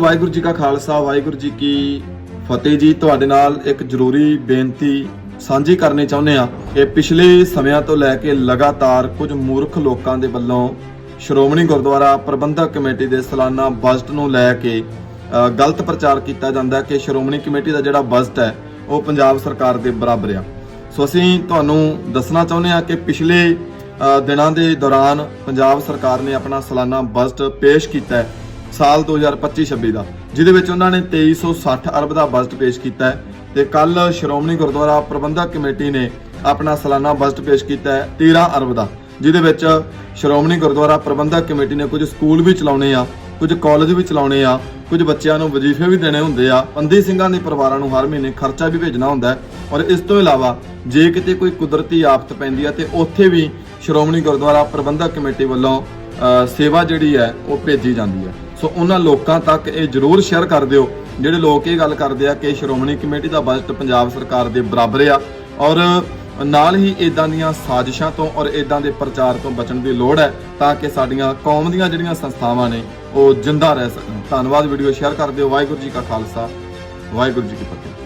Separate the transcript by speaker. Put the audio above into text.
Speaker 1: ਵਾਹਿਗੁਰੂ ਜੀ ਕਾ ਖਾਲਸਾ, ਵਾਹਿਗੁਰੂ ਜੀ ਕੀ ਫਤਿਹ ਜੀ। ਤੁਹਾਡੇ ਨਾਲ ਇੱਕ ਜ਼ਰੂਰੀ ਬੇਨਤੀ ਸਾਂਝੀ ਕਰਨੀ ਚਾਹੁੰਦੇ ਆ ਕਿ ਪਿਛਲੇ ਸਮਿਆਂ ਤੋਂ ਲੈ ਕੇ ਲਗਾਤਾਰ ਕੁਝ ਮੂਰਖ ਲੋਕਾਂ ਦੇ ਵੱਲੋਂ ਸ਼੍ਰੋਮਣੀ ਗੁਰਦੁਆਰਾ ਪ੍ਰਬੰਧਕ ਕਮੇਟੀ ਦੇ ਸਾਲਾਨਾ ਬਜਟ ਨੂੰ ਲੈ ਕੇ ਗਲਤ ਪ੍ਰਚਾਰ ਕੀਤਾ ਜਾਂਦਾ ਕਿ ਸ਼੍ਰੋਮਣੀ ਕਮੇਟੀ ਦਾ ਜਿਹੜਾ ਬਜਟ ਹੈ, ਉਹ ਪੰਜਾਬ ਸਰਕਾਰ ਦੇ ਬਰਾਬਰ ਆ। ਸੋ ਅਸੀਂ ਤੁਹਾਨੂੰ ਦੱਸਣਾ ਚਾਹੁੰਦੇ ਆ ਕਿ ਪਿਛਲੇ ਦਿਨਾਂ ਦੇ ਦੌਰਾਨ ਪੰਜਾਬ ਸਰਕਾਰ ਨੇ ਆਪਣਾ ਸਾਲਾਨਾ ਬਜਟ ਪੇਸ਼ ਕੀਤਾ ਹੈ। ਸਾਲ 2025-26 ਦਾ, ਜਿਹਦੇ ਵਿੱਚ ਉਹਨਾਂ ਨੇ 2360 ਅਰਬ ਦਾ ਬਜਟ ਪੇਸ਼ ਕੀਤਾ ਹੈ ਤੇ ਕੱਲ ਸ਼੍ਰੋਮਣੀ ਗੁਰਦੁਆਰਾ ਪ੍ਰਬੰਧਕ ਕਮੇਟੀ ਨੇ ਆਪਣਾ ਸਾਲਾਨਾ ਬਜਟ ਪੇਸ਼ ਕੀਤਾ ਹੈ 13 ਅਰਬ ਦਾ, ਜਿਹਦੇ ਵਿੱਚ ਸ਼੍ਰੋਮਣੀ ਗੁਰਦੁਆਰਾ ਪ੍ਰਬੰਧਕ ਕਮੇਟੀ ਨੇ ਕੁਝ ਸਕੂਲ ਵੀ ਚਲਾਉਣੇ ਆ, ਕੁਝ ਕਾਲਜ ਵੀ ਚਲਾਉਣੇ ਆ, ਕੁਝ ਬੱਚਿਆਂ ਨੂੰ ਵਜ਼ੀਫੇ ਵੀ ਦੇਣੇ ਹੁੰਦੇ ਆ, ਬੰਦੀ ਸਿੰਘਾਂ ਦੇ ਪਰਿਵਾਰਾਂ ਨੂੰ ਹਰ ਮਹੀਨੇ ਖਰਚਾ ਵੀ ਭੇਜਣਾ ਹੁੰਦਾ ਔਰ ਇਸ ਤੋਂ ਇਲਾਵਾ ਜੇ ਕਿਤੇ ਕੋਈ ਕੁਦਰਤੀ ਆਫਤ ਪੈਂਦੀ ਆ ਤੇ ਉੱਥੇ ਵੀ ਸ਼੍ਰੋਮਣੀ ਗੁਰਦੁਆਰਾ ਪ੍ਰਬੰਧਕ ਕਮੇਟੀ ਵੱਲੋਂ ਸੇਵਾ ਜਿਹੜੀ ਹੈ ਉਹ ਭੇਜੀ ਜਾਂਦੀ ਹੈ। ਸੋ ਉਹਨਾਂ ਲੋਕਾਂ ਤੱਕ ਇਹ ਜਰੂਰ ਸ਼ੇਅਰ ਕਰ ਦਿਓ। ਜਿਹੜੇ ਲੋਕ ਇਹ ਗੱਲ ਕਰਦੇ ਆ ਕਿ ਸ਼੍ਰੋਮਣੀ ਕਮੇਟੀ ਦਾ ਬਜਟ ਪੰਜਾਬ ਸਰਕਾਰ ਦੇ ਬਰਾਬਰ ਆ ਔਰ ਨਾਲ ਹੀ ਇਦਾਂ ਦੀਆਂ ਸਾਜ਼ਿਸ਼ਾਂ ਤੋਂ ਔਰ ਇਦਾਂ ਦੇ ਪ੍ਰਚਾਰ ਤੋਂ ਬਚਣ ਦੀ ਲੋੜ ਹੈ ਤਾਂ ਕਿ ਸਾਡੀਆਂ ਕੌਮ ਦੀਆਂ ਜਿਹੜੀਆਂ ਸੰਸਥਾਵਾਂ ਨੇ, ਉਹ ਜਿੰਦਾ ਰਹਿ ਸਕਣ। ਧੰਨਵਾਦ ਵੀਡੀਓ ਸ਼ੇਅਰ ਕਰ ਦਿਓ। ਵਾਹਿਗੁਰੂ ਜੀ ਕਾ ਖਾਲਸਾ, ਵਾਹਿਗੁਰੂ ਜੀ ਕੀ ਫਤਿਹ।